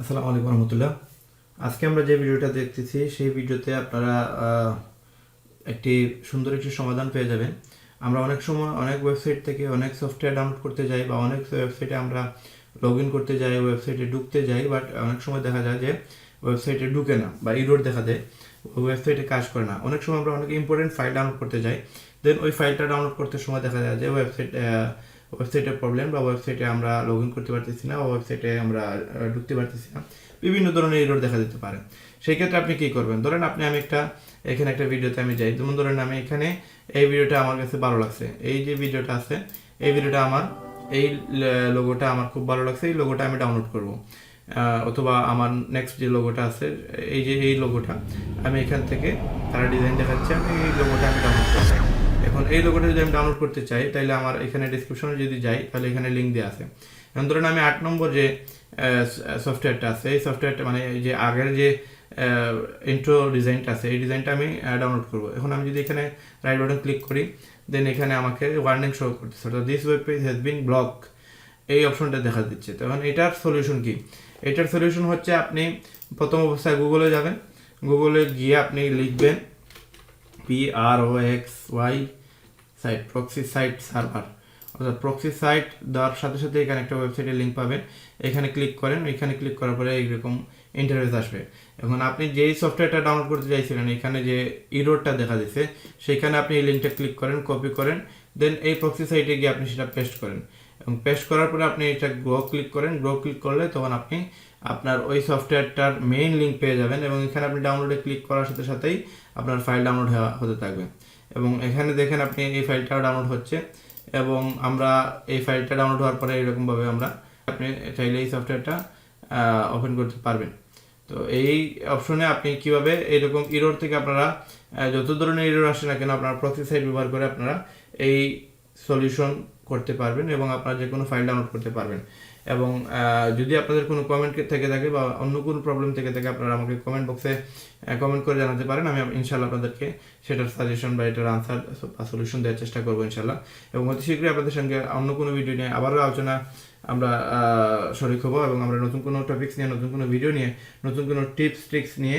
আসসালামু আলাইকুম রহমতুল্লাহ। আজকে আমরা যে ভিডিওটা দেখতেছি, সেই ভিডিওতে আপনারা একটি সুন্দর একটি সমাধান পেয়ে যাবেন। আমরা অনেক সময় অনেক ওয়েবসাইট থেকে অনেক সফটওয়্যার ডাউনলোড করতে যাই বা অনেক ওয়েবসাইটে আমরা লগ ইন করতে যাই ওয়েবসাইটে ঢুকতে যাই বাট অনেক সময় দেখা যায় যে ওয়েবসাইটে ঢুকে না বা ইরোড দেখা দেয় ওয়েবসাইটে কাজ করে না। অনেক সময় আমরা অনেক ইম্পর্টেন্ট ফাইল ডাউনলোড করতে যাই দেন ওই ফাইলটা ডাউনলোড করতে সময় দেখা যায় যে ওয়েবসাইট ওয়েবসাইটের প্রবলেম বা ওয়েবসাইটে আমরা লগ ইন করতে পারতেছি না ওয়েবসাইটে আমরা ঢুকতে পারতেছি না, বিভিন্ন ধরনের এরর দেখা দিতে পারে। সেই ক্ষেত্রে আপনি কি করবেন? ধরেন আপনি আমি একটা, এখানে একটা ভিডিওতে আমি যাই, যেমন ধরেন আমি এখানে এই ভিডিওটা আমার কাছে ভালো লাগছে, এই যে ভিডিওটা আছে, এই ভিডিওটা আমার, এই লোগোটা আমার খুব ভালো লাগছে, এই লোগোটা আমি ডাউনলোড করব। অথবা আমার নেক্সট যে লোগোটা আছে, এই যে, এই লোগোটা আমি এখান থেকে তারা ডিজাইন দেখাচ্ছে, আমি এই লোগোটা আমি ডাউনলোড করতে এখন এই লোগোটা যদি আমি ডাউনলোড করতে চাই তাহলে আমার এখানে ডিসক্রিপশনে যদি যাই, তাহলে এখানে লিঙ্ক দেওয়া আছে। এখন ধরেন আমি আট নম্বর যে সফটওয়্যারটা আছে, এই সফটওয়্যারটা মানে যে আগের যে ইন্ট্রো ডিজাইনটা আছে, এই ডিজাইনটা আমি ডাউনলোড করব। এখন আমি যদি এখানে রাইট বাটন ক্লিক করি দেন এখানে আমাকে ওয়ার্নিং শো করতেছে। অর্থাৎ this web page has been block এই অপশনটা দেখা দিচ্ছে। তখন এটার সলিউশন কি? এটার সলিউশন হচ্ছে আপনি প্রথম অবস্থায় গুগলে যাবেন। গুগলে গিয়ে আপনি লিখবেন X Y site proxy site server অর্থাৎ প্রক্সি সাইট দেওয়ার সাথে সাথে এখানে একটা ওয়েবসাইটের লিঙ্ক পাবেন। এখানে ক্লিক করেন এখানে ক্লিক করার পরে এইরকম ইন্টারফেস আসবে। এখন আপনি যেই সফটওয়্যারটা ডাউনলোড করতে চাইছিলেন, এখানে যে ইরোডটা দেখা দিচ্ছে সেখানে আপনি এই লিঙ্কটা ক্লিক করেন কপি করেন দেন এই প্রক্সি সাইটে গিয়ে আপনি সেটা পেস্ট করেন। এবং পেস্ট করার পরে আপনি এটা গ্রো ক্লিক করেন গ্রো ক্লিক করলে তখন আপনি আপনার ওই সফটওয়্যারটার মেইন লিঙ্ক পেয়ে যাবেন এবং এখানে আপনি ডাউনলোডে ক্লিক করার সাথে সাথেই আপনার ফাইল ডাউনলোড হতে থাকবে। এবং এখানে দেখেন আপনি এই ফাইলটাও ডাউনলোড হচ্ছে এবং আমরা এই ফাইলটা ডাউনলোড হওয়ার পরে এরকমভাবে আমরা আপনি চাইলে এই সফটওয়্যারটা ওপেন করতে পারবেন। তো এই অপশনে আপনি কীভাবে এরকম ইরোর থেকে আপনারা যত ধরনের ইরোর আসে না কেন আপনারা প্রক্সি সাইট ব্যবহার করে আপনারা এই সলিউশন করতে পারবেন এবং আপনারা যে কোনো ফাইল ডাউনলোড করতে পারবেন। এবং যদি আপনাদের কোনো কমেন্ট থেকে থাকে বা অন্য কোনো প্রবলেম থেকে থাকে, আপনারা আমাকে কমেন্ট বক্সে কমেন্ট করে জানাতে পারেন। আমি ইনশাল্লাহ আপনাদেরকে সেটার সাজেশন বা এটার আনসার বা সলিউশন দেওয়ার চেষ্টা করব ইনশাল্লাহ এবং অতি শীঘ্রই আপনাদের সঙ্গে অন্য কোনো ভিডিও নিয়ে আবারও আলোচনা আমরা শরিক হব এবং আমরা নতুন কোনো টপিক্স নিয়ে, নতুন কোনো ভিডিও নিয়ে, নতুন কোনো টিপস ট্রিক্স নিয়ে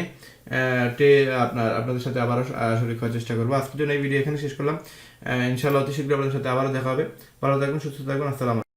টে আপনার, আপনাদের সাথে আবারও শরিক হওয়ার চেষ্টা করব। আজকের জন্য এই ভিডিও এখানে শেষ করলাম। ইনশাল্লাহ অতি শীঘ্রই আপনাদের সাথে আবারও দেখা হবে। ভালো থাকবেন সুস্থ থাকবেন আসসালাম